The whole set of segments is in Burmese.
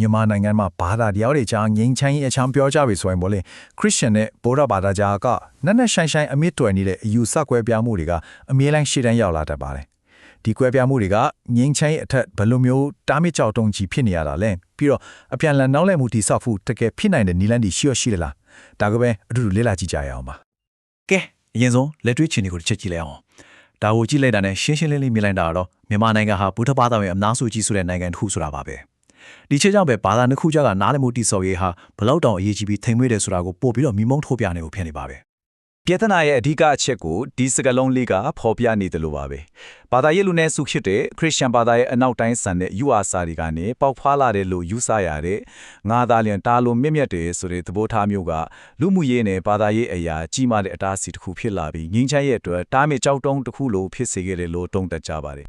မြန်မာနိုင်ငံမှာဘာသာတရားတွေကြားငြိမ်းချမ်းရေးအချမ်းပြောကြပြီဆိုရင်ဗောလေခရစ်ယာန်နဲ့ဗုဒ္ဓဘာသာကြားကနက်နက်ရှိုင်းရှိုင်းအမြင့်တွယ်နေတဲ့အယူဆကွဲပြားမှုတွေကအမြဲတမ်းရှေ့တန်းရောက်လာတတ်ပါတယ်ဒီကွဲပြားမှုတွေကငြိမ်းချမ်းရေးအထက်ဘယ်လိုမျိုးတားမြစ်ကြောက်တုံကြီးဖြစ်နေရတာလဲပြီးတော့အပြန်လန်နောက်လဲမှုတိဆောက်ဖို့တကယ်ဖြစ်နိုင်တဲ့နီလန်ဒီရှိရရှိလားဒါကပဲအတူတူလေ့လာကြည့်ကြရအောင်ပါကဲအရင်ဆုံးလက်တွေ့ချင်တွေကိုတစ်ချက်ကြည့်လိုက်အောင်ဒါကိုကြည့်လိုက်တာနဲ့ရှင်းရှင်းလင်းလင်းမြင်လိုက်တာတော့မြန်မာနိုင်ငံဟာဗုဒ္ဓဘာသာဝင်အများစုကြီးဆိုတဲ့နိုင်ငံတစ်ခုဆိုတာပါပဲ ဒီချက်ကြောင့်ပဲဘာသာနှစ်ခုကြားကနားလည်မှုတိဆောက်ရေးဟာဘလောက်တောင်အရေးကြီးပြီးထိမ့်မွေးတယ်ဆိုတာကိုပို့ပြီးတော့မိမုံထုတ်ပြနေဖို့ဖြစ်နေပါပဲပြဿနာရဲ့အဓိကအချက်ကိုဒီစကလုံးလေးကဖော်ပြနေတယ်လို့ပါပဲဘာသာရေးလူနဲ့စုဖြစ်တဲ့ခရစ်ယာန်ဘာသာရဲ့အနောက်တိုင်းဆန်တဲ့ယူအာစာတွေကနေပေါက်ဖွာလာတယ်လို့ယူဆရတဲ့ငါသားလျံတာလိုမြင့်မြတ်တယ်ဆိုတဲ့သဘောထားမျိုးကလူမှုရေးနဲ့ဘာသာရေးအရာကြီးမားတဲ့အတားအဆီးတစ်ခုဖြစ်လာပြီးငင်းချမ်းရဲ့အတွက်တားမြစ်ကြောက်တုံးတစ်ခုလိုဖြစ်စေခဲ့တယ်လို့တုံ့တက်ကြပါတယ်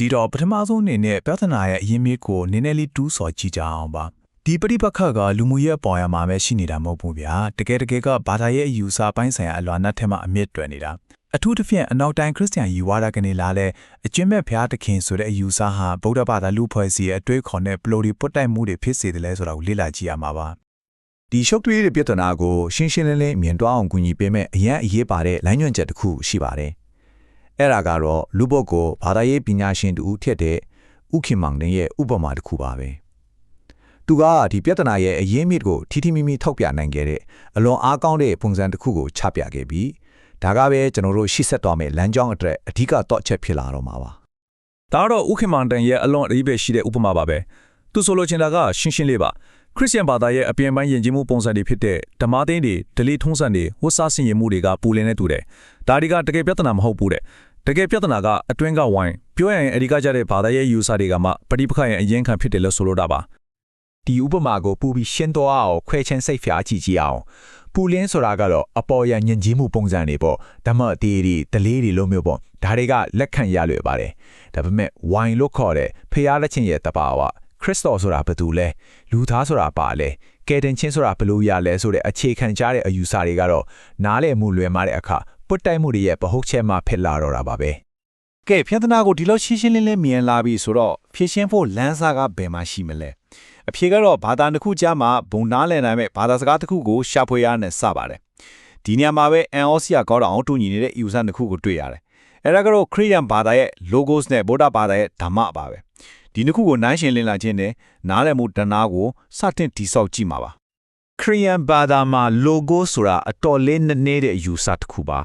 ဒီတော့ပထမဆုံးအနေနဲ့ပြဿနာရဲ့အရင်းမြစ်ကိုနည်းနည်းလေးတူးဆော်ကြည့်ကြအောင်ပါဒီပရိပက္ခကလူမှုရေးအပေါ်ရမှာပဲရှိနေတာမဟုတ်ဘူးဗျာတကယ်တကယ်ကဘာသာရေးအယူဆပိုင်းဆိုင်ရာအလွာနတ်ထဲမှာအမြင့်တွယ်နေတာအထူးသဖြင့်အနောက်တိုင်းခရစ်စတန်ယူဝါဒကနေလာလဲအကျင့်မဲ့ဘုရားသခင်ဆိုတဲ့အယူဆဟာဗုဒ္ဓဘာသာလူဖွဲ့စည်းရဲ့အတွေးခေါ်နဲ့ပလိုဒီပုတ်တိုက်မှုတွေဖြစ်စေတယ်လဲဆိုတာကိုလေ့လာကြည့်ရမှာပါဒီရှုပ်ထွေးတဲ့ပြဿနာကိုရှင်းရှင်းလင်းလင်းမြင်တွအောင်ကူညီပေးမဲ့အရန်အရေးပါတဲ့လိုင်းညွှန်ချက်တစ်ခုရှိပါတယ်။ အဲ့ဒါကတော့လူပုဂ္ဂိုလ်ဘာသာရေးပညာရှင်တူထက်တဲ့ဥခင်မောင်တင်ရဲ့ဥပမာတစ်ခုပါပဲ။သူကဒီပြဿနာရဲ့အရင်းမြစ်ကိုထီထီမီမီထောက်ပြနိုင်ခဲ့တဲ့အလွန်အားကောင်းတဲ့ပုံစံတစ်ခုကိုချပြခဲ့ပြီးဒါကပဲကျွန်တော်တို့ရှေ့ဆက်သွားမယ့်လမ်းကြောင်းအတွက်အဓိကတော့ချက်ဖြစ်လာတော့မှာပါ။ဒါတော့ဥခင်မောင်တန်ရဲ့အလွန်အရေးပဲရှိတဲ့ဥပမာပါပဲသူဆိုလိုချင်တာကရှင်းရှင်းလေးပါ ခရစ်ယာန်ဘာသာရဲ့အပြင်ပိုင်းယဉ်ကျေးမှုပုံစံတွေဖြစ်တဲ့ဓမ္မသိန်းတွေဒလိထုံးစံတွေဝတ်စားဆင်ရင်မှုတွေကပူလင်းနေတူတယ်ဒါတွေကတကယ်ပြဿနာမဟုတ်ဘူးတဲ့တကယ်ပြဿနာကအတွင်းကဝိုင်းပြောရရင်အဒီကကြတဲ့ဘာသာရဲ့ယူဆတွေကမှပရိပခရဲ့အရင်ခံဖြစ်တယ်လို့ဆိုလိုတာပါဒီဥပမာကိုပူပြီးရှင်းသွားအောင်ခွဲချင်းစိတ်ဖျားကြည့်ကြည့်အောင်ပူလင်းဆိုတာကတော့အပေါ်ရညင်ကြီးမှုပုံစံတွေပေါ့ဓမ္မအသေးတွေတလေးတွေလိုမျိုးပေါ့ဒါတွေကလက်ခံရလွယ်ပါတယ်ဒါပေမဲ့ဝိုင်လို့ခေါ်တဲ့ဖျားလက်ချင်းရဲ့တပါဝ ခရစ်တော်ဆိုတာဘာတူလဲလူသားဆိုတာပါလဲကယ်တင်ချင်းဆိုတာဘယ်လိုရလဲဆိုတဲ့အခြေခံကြတဲ့အယူဆတွေကတော့နားလည်မှုလွယ်မှာတဲ့အခါပွတ်တိုက်မှုတွေရဲ့ပဟုတ်ချက်မှဖြစ်လာတော့တာပါပဲကဲပြဿနာကိုဒီလောက်ရှင်းရှင်းလင်းလင်းမြင်လာပြီဆိုတော့ဖြည့်ရှင်းဖို့လမ်းစာကဘယ်မှာရှိမလဲအဖြေကတော့ဘာသာတစ်ခုကြားမှာဘုံနားလည်နိုင်မဲ့ဘာသာစကားတစ်ခုကိုရှာဖွေရနဲ့စပါတယ်ဒီနေရာမှာပဲအန်အောစီယာကောင်းအောင်တူညီနေတဲ့ user တစ်ခုကိုတွေ့ရတယ်အဲ့ဒါကတော့ခရစ်ယာန်ဘာသာရဲ့ logos နဲ့ဗုဒ္ဓဘာသာရဲ့ဓမ္မပါပဲ ဒီနှစ်ခုကိုနိုင်ရှင်လင်းလာခြင်းနဲ့နားလည်မှုတဏှာကိုစတင်တိဆောက်ကြည့်မှာပါခရီးယန်ဘာသာမှာ logo ဆိုတာအတော်လေးနည်းနည်းတဲ့အယူဆတစ်ခုပါ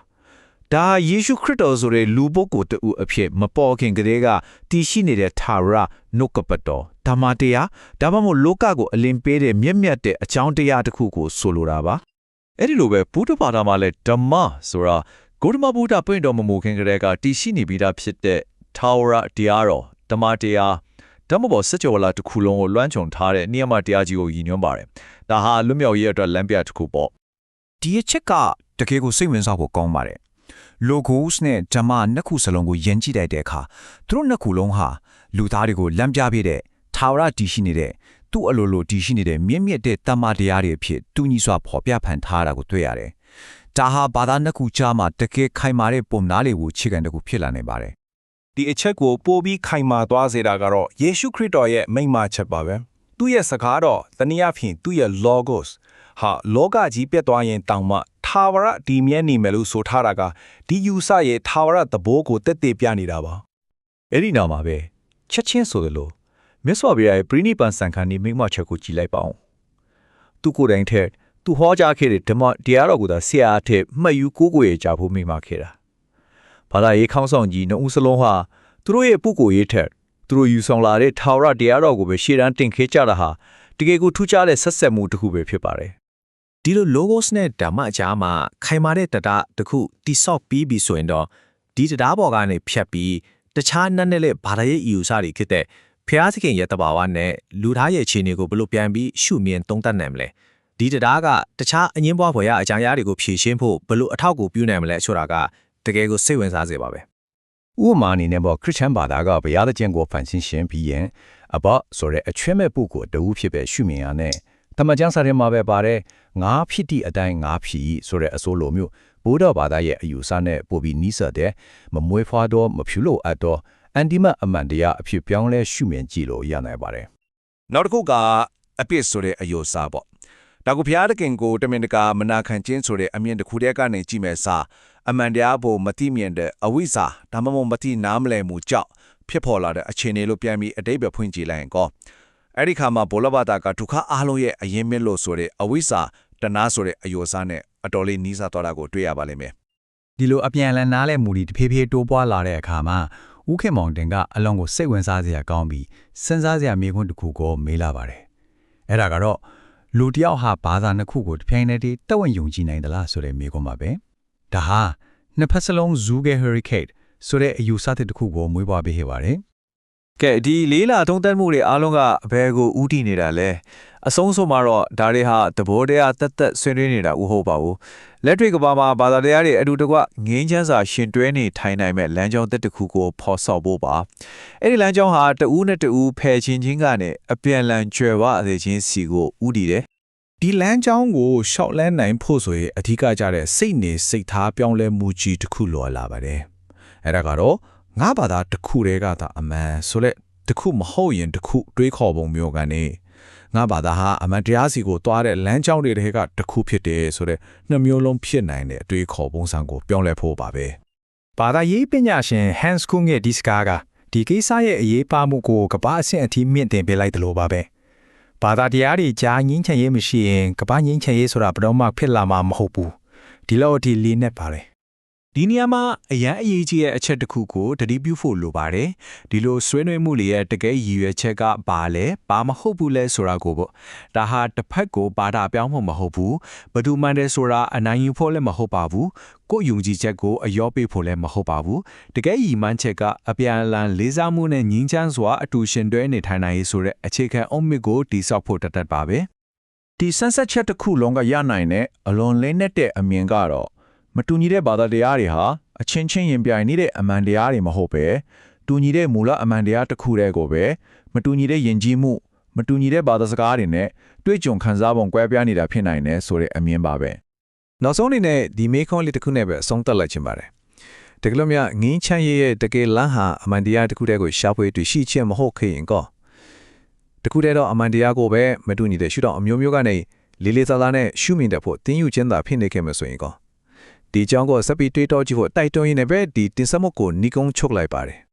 ဒါဟာယေရှုခရစ်တော်ဆိုတဲ့လူပုဂ္ဂိုလ်တူအဖြစ်မပေါ်ခင်ကတည်းကတည်ရှိနေတဲ့ထာဝရနှုတ်ကပတ်တော်ဓမ္မတရားဒါမှမဟုတ်လောကကိုအလင်းပေးတဲ့မြင့်မြတ်တဲ့အကြောင်းတရားတစ်ခုကိုဆိုလိုတာပါအဲ့ဒီလိုပဲဘုဒ္ဓဘာသာမှာလည်းဓမ္မဆိုတာဂௌတမဘုရားပွင့်တော်မမူခင်ကတည်းကတည်ရှိနေပြီးသားဖြစ်တဲ့ထာဝရတရားတော်ဓမ္မတရား ဓမ္မဘောစကြဝဠာတစ်ခုလုံးကိုလွှမ်းခြုံထားတဲ့နိယမတရားကြီးကိုရည်ညွှန်းပါတယ်ဒါဟာလွတ်မြောက်ရေးအတွက်လမ်းပြတစ်ခုပေါ့ဒီအချက်ကတကယ်ကိုစိတ်ဝင်စားဖို့ကောင်းပါတယ် logos နဲ့ဓမ္မနှစ်ခုစလုံးကိုယဉ်ကြည့်လိုက်တဲ့အခါသူတို့နှစ်ခုလုံးဟာလူသားတွေကိုလမ်းပြပေးတဲ့ထာဝရတည်ရှိနေတဲ့သူ့အလိုလိုတည်ရှိနေတဲ့မြင့်မြတ်တဲ့တမ္မာတရားတွေအဖြစ်တူညီစွာဖော်ပြဖန်ထားတာကိုတွေ့ရတယ်။ဒါဟာဘာသာနှစ်ခုကြားမှာတကယ်ခိုင်မာတဲ့ပုံနာလေးကိုခြေခံတစ်ခုဖြစ်လာနေပါတယ် ဒီအချက်ကိုပို့ပြီးခိုင်မာသွားစေတာကတော့ယေရှုခရစ်တော်ရဲ့မိန့်မာချက်ပါပဲသူ့ရဲ့စကားတော့တနည်းအားဖြင့်သူ့ရဲ့ logos ဟာလောကကြီးပြတ်သွားရင်တောင်မှထာဝရဒီမြဲနေမယ်လို့ဆိုထားတာကဒီယူဆရဲ့ထာဝရသဘောကိုတက်တည်ပြနေတာပါအဲ့ဒီနောက်မှာပဲချက်ချင်းဆိုသလိုမြတ်စွာဘုရားရဲ့ပြိဋိပန်စံခန်းဒီမိမချက်ကိုကြည်လိုက်ပါအောင်သူကိုယ်တိုင်ထက်သူဟောကြားခဲ့တဲ့ဓမ္မတရားတော်ကိုသာဆရာအထက်မှတ်ယူကိုးကွယ်ရကြဖို့မိမခဲ့တာ ဘာသာရေးခေါင်းဆောင်ကြီးနှုတ်ဦးစလုံးဟာသူတို့ရဲ့ပုဂ္ဂိုလ်ရေးထက်သူတို့ယူဆောင်လာတဲ့ထာဝရတရားတော်ကိုပဲရှေ့တန်းတင်ခဲ့ကြတာဟာတကယ်ကိုထူးခြားတဲ့ဆက်ဆက်မှုတစ်ခုပဲဖြစ်ပါတယ်ဒီလို logos နဲ့ဓမ္မအကြားမှာခိုင်မာတဲ့တရားတစ်ခုတိဆောက်ပြီးပြီဆိုရင်တော့ဒီတရားပေါ်ကနေဖြတ်ပြီးတခြားနတ်နဲ့လက်ဘာသာရေးအယူဆတွေဖြစ်တဲ့ဖျားသခင်ရဲ့တဘာဝနဲ့လူသားရဲ့အခြေအနေကိုဘယ်လိုပြန်ပြီးရှုမြင်သုံးသပ်နိုင်မလဲဒီတရားကတခြားအငင်းပွားဖွယ်ရအကြံရတွေကိုဖြည့်ရှင်းဖို့ဘယ်လိုအထောက်အကူပြုနိုင်မလဲဆိုတာက တကယ်ကိုစိတ်ဝင်စားစေပါပဲဥပမာအနေနဲ့ပေါ့ခရစ်ယာန်ဘာသာကဘုရားသခင်ကိုဖန်ဆင်းရှင်ပြီးရင်အဘဆိုတဲ့အချွဲမဲ့ပုဂ္ဂိုလ်တူဖြစ်ပဲရှုမြင်ရတဲ့တမန်ကျမ်းစာထဲမှာပဲပါတယ်ငါဖြစ်သည့်အတိုင်းငါဖြစ်၏ဆိုတဲ့အစိုးလိုမျိုးဘုရားဘာသာရဲ့အယူဆနဲ့ပို့ပြီးနီးစပ်တဲ့မမွေးဖွားတော့မဖြူလို့အပ်တော့အန်တီမတ်အမှန်တရားအဖြစ်ပြောင်းလဲရှုမြင်ကြည့်လို့ရနိုင်ပါတယ်နောက်တစ်ခုကအပြစ်ဆိုတဲ့အယိုစားပေါ့ ဒါကိုဘုရားသခင်ကိုတမင်တကာမနာခံခြင်းဆိုတဲ့အမြင်တစ်ခုတည်းကနေကြည့်မဲ့စာအမှန်တရားဖို့မတိမြင်တဲ့အဝိဇ္ဇာဒါမှမဟုတ်မတိနားမလည်မှုကြောင့်ဖြစ်ပေါ်လာတဲ့အခြေအနေလို့ပြန်ပြီးအတိတ်ပဲဖွင့်ကြည့်လိုက်ရင်ကောအဲ့ဒီခါမှာဘောလဘာတာကဒုက္ခအားလုံးရဲ့အရင်မြင့်လို့ဆိုတဲ့အဝိဇ္ဇာတနာဆိုတဲ့အယိုစားနဲ့အတော်လေးနီးစပ်သွားတာကိုတွေ့ရပါလိမ့်မယ်ဒီလိုအပြန်အလှန်နားလဲမူဒီတဖြည်းဖြည်းတိုးပွားလာတဲ့အခါမှာဦးခင်မောင်တင်ကအလွန်ကိုစိတ်ဝင်စားစရာကောင်းပြီးစဉ်းစားစရာမိခွန်းတစ်ခုကိုမေးလာပါတယ်။အဲ့ဒါကတော့ လူတစ်ယောက်ဟာဘာသာနှစ်ခုကိုတပြိုင်တည်းတက်ဝင်ယုံကြည်နိုင်သလားဆိုတဲ့မိခွန်းပါပဲ။ဒါဟာနှစ်ဖက်စလုံး Zuge Hurricane ဆိုတဲ့အယူဆတစ်ခုကိုမွေးဖွားပေးခဲ့ပါတယ်။ ကဲဒီလေးလာသုံးသပ်မှုတွေအားလုံးကအဘယ်ကိုဥတည်နေတာလဲအဆုံးဆုံးမှာတော့ဒါတွေဟာတဘောတရားတက်တက်ဆွေးနွေးနေတာဥဟုတ်ပါဘူးလက်တွေ့ကဘာမှာဘာသာတရားတွေအတူတကွငင်းချမ်းစာရှင်တွဲနေထိုင်နိုင်မဲ့လမ်းကြောင်းတစ်တစ်ခုကိုဖော်ဆော်ဖို့ပါအဲ့ဒီလမ်းကြောင်းဟာတဦးနဲ့တဦးဖယ်ချင်းချင်းကနေအပြန်လန်ကျွယ်ဝစေခြင်းစီကိုဥတည်တယ်ဒီလမ်းကြောင်းကိုရှောက်လန်းနိုင်ဖို့ဆိုရင်အဓိကကြတဲ့စိတ်နေစိတ်ထားပြောင်းလဲမှုကြီးတစ်ခုလိုလာပါတယ်။အဲ့ဒါကတော့ ငါဘာသာတစ်ခုတည်းကသာအမှန်ဆိုလက်တစ်ခုမဟုတ်ရင်တစ်ခုတွေးခေါ်ပုံမျိုးကနေငါဘာသာဟာအမှန်တရားစီကိုသွားတဲ့လမ်းကြောင်းတွေတည်းကတစ်ခုဖြစ်တယ်ဆိုတဲ့နှစ်မျိုးလုံးဖြစ်နိုင်တဲ့အတွေးခေါ်ပုံစံကိုပြောင်းလဲဖို့ပါပဲ။ဘာသာရေးပညာရှင် Hans Kuhn ရဲ့ဒီစကားကဒီကိစ္စရဲ့အရေးပါမှုကိုကပ္ဘာအဆင့်အထိမြင့်တင်ပေးလိုက်တယ်လို့ပါပဲ။ဘာသာတရားတွေကြားငင်းချင်ရေးမရှိရင်ကပ္ပငင်းချင်ရေးဆိုတာဘယ်တော့မှဖြစ်လာမှာမဟုတ်ဘူးဒီလောက်အထိလေးနဲ့ပါတယ် ဒီနေရာမှာအရန်အရေးကြီးတဲ့အချက်တစ်ခုကိုတတိပြုဖို့လိုပါတယ်ဒီလိုဆွေးနွေးမှုတွေရဲ့တကယ်ရည်ရွယ်ချက်ကဘာလဲဘာမဟုတ်ဘူးလဲဆိုတာကိုပေါ့ဒါဟာတစ်ဖက်ကိုပါတာပြောင်းဖို့မဟုတ်ဘူးဘယ်သူမှန်တယ်ဆိုတာအနိုင်ယူဖို့လည်းမဟုတ်ပါဘူးကိုယ့်ယုံကြည်ချက်ကိုအယောပေးဖို့လည်းမဟုတ်ပါဘူးတကယ်ရည်မှန်းချက်ကအပြန်အလှန်လေးစားမှုနဲ့ငြင်းချမ်းစွာအတူရှင်တွဲနေထိုင်နိုင်ရေးဆိုတဲ့အခြေခံအုံမြစ်ကိုတိဆောက်ဖို့တတ်တတ်ပါပဲဒီဆန်းဆက်ချက်တစ်ခုလုံးကရနိုင်တဲ့အလွန်လေးနက်တဲ့အမြင်ကတော့ မတူညီတဲ့ဘာသာတရားတွေဟာအချင်းချင်းရင်ပြိုင်နေတဲ့အမှန်တရားတွေမဟုတ်ပဲတူညီတဲ့မူလအမှန်တရားတစ်ခုတည်းကိုပဲမတူညီတဲ့ယဉ်ကျေးမှုမတူညီတဲ့ဘာသာစကားတွေနဲ့တွေ့ကြုံခံစားပုံကွဲပြားနေတာဖြစ်နိုင်တယ်ဆိုတဲ့အမြင်ပါပဲနောက်ဆုံးအနေနဲ့ဒီမေခွန်းလေးတစ်ခုနဲ့ပဲအဆုံးသတ်လိုက်ချင်ပါတယ်။တကယ်လို့များငင်းချမ်းရဲ့ရဲ့တကယ်လမ်းဟာအမှန်တရားတစ်ခုတည်းကိုရှာဖွေတွေ့ရှိခြင်းမဟုတ်ခင်ကောတခုတည်းတော့အမှန်တရားကိုပဲမတူညီတဲ့ရှုထောင့်အမျိုးမျိုးကနေလေးလေးစားစားနဲ့ရှုမြင်တဲ့ဖို့တင်းယူခြင်းသာဖြစ်နေခဲ့မှာဆိုရင်ကော ဒီအကြောင်းကိုစပ်ပြီးတွေးတောကြည့်ဖို့တိုက်တွန်းရင်းနဲ့ပဲဒီတင်ဆက်မှုကိုညီကုန်းချုပ်လိုက်ပါတယ်